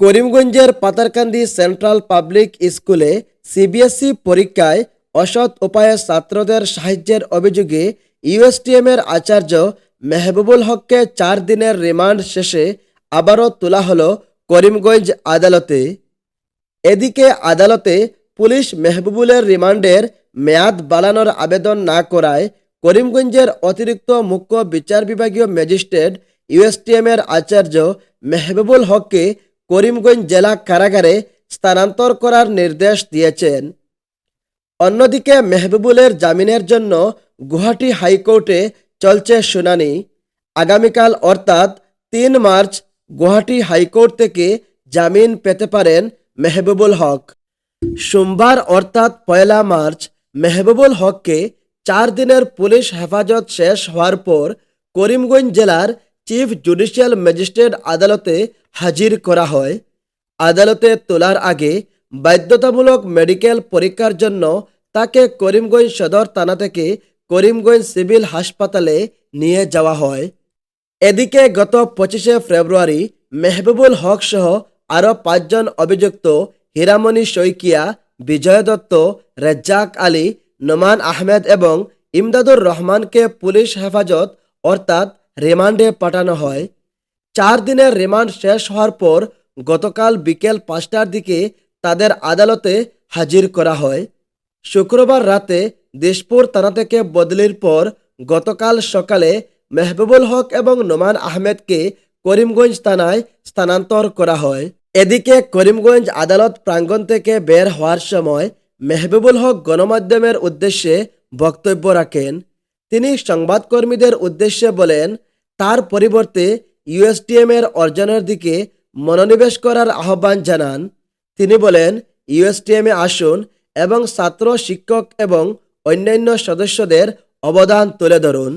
করিমগঞ্জের Patharkandi central public স্কুলে CBSE পরীক্ষায় অসৎ উপায়ে ছাত্রদের সাহায্যের অভিযোগে ইউএসটিএমের আচার্য মেহবুবুল হককে চার দিনের রিমান্ড শেষে আবারও তোলা হলো করিমগঞ্জ আদালতে। এদিকে আদালতে পুলিশ মেহবুবুলের রিমান্ডের মেয়াদ বাড়ানোর আবেদন না করায় করিমগঞ্জের অতিরিক্ত মুখ্য বিচার বিভাগীয় ম্যাজিস্ট্রেট ইউএসটিএমের আচার্য মেহবুবুল হককে করিমগঞ্জ জেলা কারাগারে স্থানান্তর করার নির্দেশ দিয়েছেন। অন্যদিকে মেহবুবুলের জামিনের জন্য গুয়াহাটি হাইকোর্টে চলছে শুনানি। আগামীকাল অর্থাৎ তিন মার্চ গুয়াহাটি হাইকোর্ট থেকে জামিন পেতে পারেন মেহবুবুল হক। সোমবার অর্থাৎ পয়লা মার্চ মেহবুবুল হককে চার দিনের পুলিশ হেফাজত শেষ হওয়ার পর করিমগঞ্জ জেলার চিফ জুডিশিয়াল ম্যাজিস্ট্রেট আদালতে হাজির করা হয়। আদালতে তোলার আগে বাধ্যতামূলক মেডিকেল পরীক্ষার জন্য তাকে করিমগঞ্জ সদর থানা থেকে করিমগঞ্জ সিভিল হাসপাতালে নিয়ে যাওয়া হয়। এদিকে গত পঁচিশে ফেব্রুয়ারি মেহবুবুল হক সহ আরও পাঁচজন অভিযুক্ত হীরামণি শইকিয়া, বিজয় দত্ত, রেজ্জাক আলী, নোমান আহমেদ এবং ইমদাদুর রহমানকে পুলিশ হেফাজত অর্থাৎ রিমান্ডে পাঠানো হয়। চার দিনের রিমান্ড শেষ হওয়ার পর গতকাল বিকেল পাঁচটার দিকে তাদের আদালতে হাজির করা হয়। শুক্রবার রাতে দিশপুর থানা থেকে বদলির পর গতকাল সকালে মেহবুবুল হক এবং নোমান আহমেদকে করিমগঞ্জ থানায় স্থানান্তর করা হয়। এদিকে করিমগঞ্জ আদালত প্রাঙ্গণ থেকে বের হওয়ার সময় মেহবুবুল হক গণমাধ্যমের উদ্দেশ্যে বক্তব্য রাখেন। তিনি সংবাদকর্মীদের উদ্দেশ্যে বলেন তার পরিবর্তে ইউএসটিএম এর অর্জনের দিকে মনোনিবেশ করার আহ্বান জানান। তিনি বলেন ইউএসটিএমে আসুন এবং ছাত্র, শিক্ষক এবং অন্যান্য সদস্যদের অবদান তুলে ধরুন।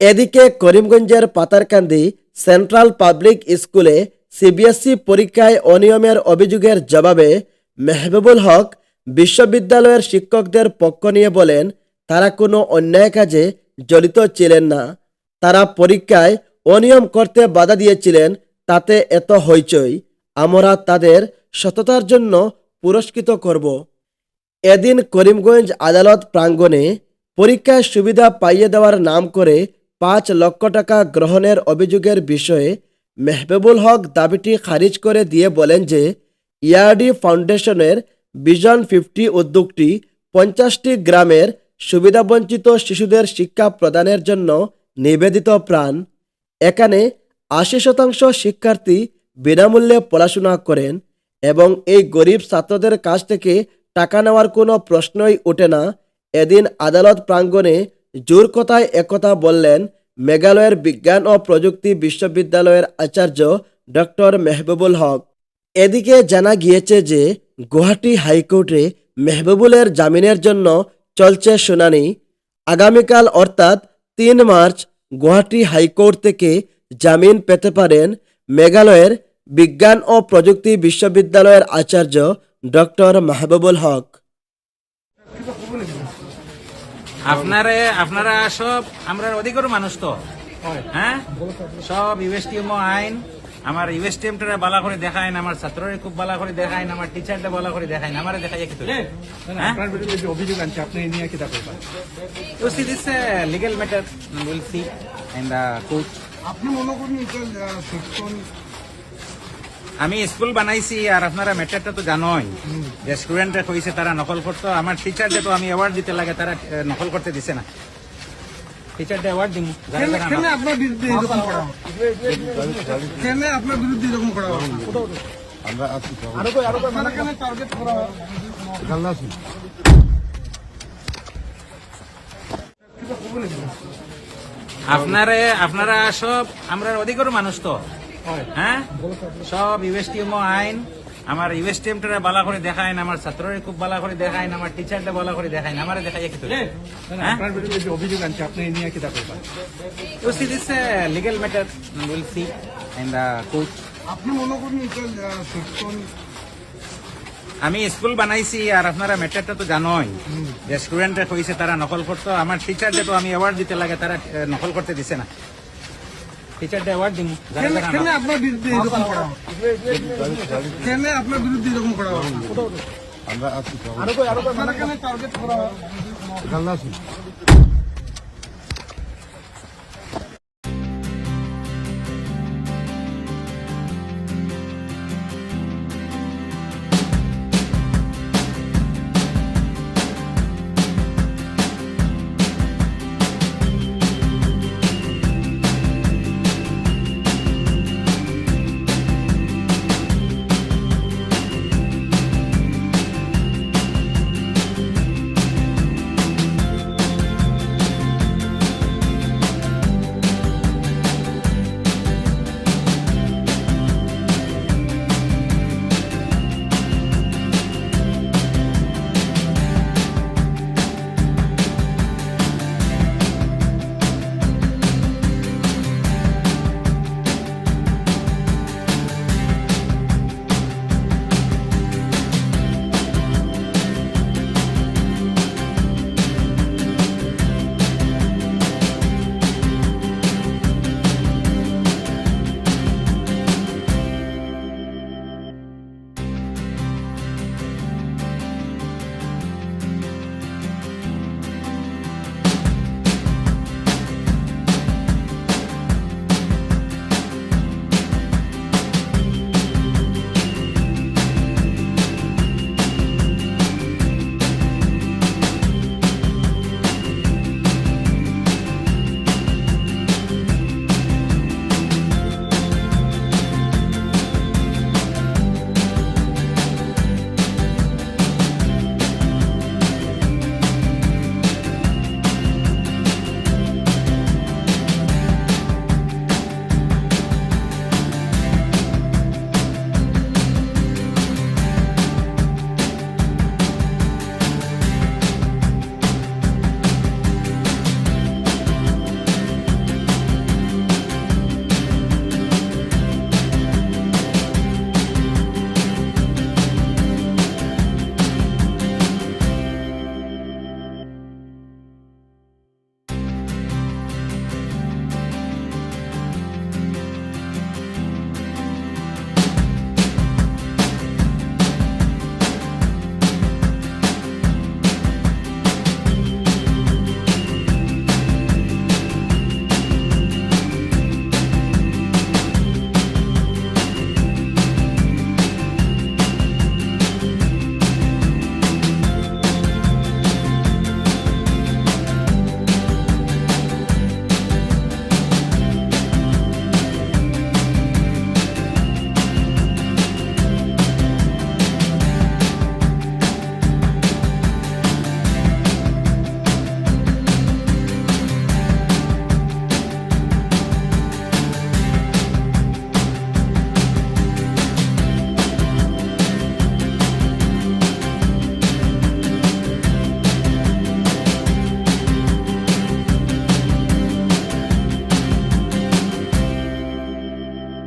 এদিকে করিমগঞ্জের পাতারকান্দি সেন্ট্রাল পাবলিক স্কুলে সিবিএসই পরীক্ষায় অনিয়মের অভিযোগের জবাবে মেহবুবুল হক বিশ্ববিদ্যালয়ের শিক্ষকদের পক্ষ নিয়ে বলেন, তারা কোনো অন্যায় কাজে জড়িত ছিলেন না। তারা পরীক্ষায় অনিয়ম করতে বাধা দিয়েছিলেন, তাতে এত হইচই। আমরা তাদের সততার জন্য পুরস্কৃত করব। এদিন করিমগঞ্জ আদালত প্রাঙ্গণে পরীক্ষায় সুবিধা পাইয়ে দেওয়ার নাম করে পাঁচ লক্ষ টাকা গ্রহণের অভিযোগের বিষয়ে মেহবুবুল হক দাবিটি খারিজ করে দিয়ে বলেন যে, ইয়ারডি ফাউন্ডেশনের ভিশন ফিফটি উদ্যোগটি পঞ্চাশটি গ্রামের সুবিধাবঞ্চিত শিশুদের শিক্ষা প্রদানের জন্য নিবেদিত প্রাণ। এখানে আশি শতাংশ শিক্ষার্থী বিনামূল্যে পড়াশোনা করেন এবং এই গরিব ছাত্রদের কাছ থেকে টাকা নেওয়ার কোনো প্রশ্নই ওঠে না। এদিন আদালত প্রাঙ্গণে জোর কথায় একথা বললেন মেঘালয়ের বিজ্ঞান ও প্রযুক্তি বিশ্ববিদ্যালয়ের আচার্য ডক্টর মেহবুবুল হক। এদিকে জানা গিয়েছে যে গুয়াহাটি হাইকোর্টে মেহবুবুলের জামিনের জন্য চলছে শুনানি। আগামীকাল অর্থাৎ তিন মার্চ গুয়াহাটি হাইকোর্ট থেকে জামিন পেতে পারেন মেঘালয়ের বিজ্ঞান ও প্রযুক্তি বিশ্ববিদ্যালয়ের আচার্য ডক্টর মাহবুবুল হক। আপনারে, আপনারা সব আমরা অধিকার মানুষ তো। হ্যাঁ? সব ইউএসটিএম আইন আমার ইউএসটিএম টা বালা করে দেখায় না আমার ছাত্ররে খুব বালা করে দেখাইন আমার টিচারটা বালা করে দেখাইন আমার দেখাই কি হ্যাঁ? আপনার বিরুদ্ধে যে অভিযোগ আনছে আপনি নিয়ে কিতা করবেন তো see this legal matter will see in the court আপনি মনে করেন এটা সেকশন আমি স্কুল বানাইছি আর আপনারা ম্যাটারটা তো জানোই। যে স্টুডেন্টরা কইছে তারা নকল করতো আমার টিচারদের তো আমি অ্যাওয়ার্ড দিতে লাগে তারা নকল করতে দিছে না। অ্যাওয়ার্ড দিমু কেন আপনার বিরুদ্ধে এরকম করা কেন আপনার বিরুদ্ধে এরকম করা? আপনারা কেন টার্গেট করা? আপনারে আপনারা সব আমরা অধিকার মানুষ তো। হ্যাঁ? সব ইউএসটিএম আইন। আমার ইউএসটিএম টা বালা করে দেখাইন আমার ছাত্ররে খুব বালা করে দেখায় না আমার টিচারটা বালা করে দেখাইন আমার দেখাই কি হ্যাঁ? আপনার বিরুদ্ধে যে অভিযোগ আনছে আপনি নিয়ে কিতা করবেন তো see this legal matter will see the court আপনি মনে করেন এটা সেকশন আমি স্কুল বানাইছি আর আপনারা ম্যাটারটা তো জানোই। যে স্টুডেন্টরা কইছে তারা নকল করতো আমার টিচারদের তো আমি অ্যাওয়ার্ড দিতে লাগে তারা নকল করতে দিছে না। টিচার ডে অ্যাওয়ার্ড যারা কেন কেন আমার- আপনার বিরুদ্ধে এরকম করা কেন আপনার বিরুদ্ধে এরকম করা আমরা আছি টার্গেট করা হয়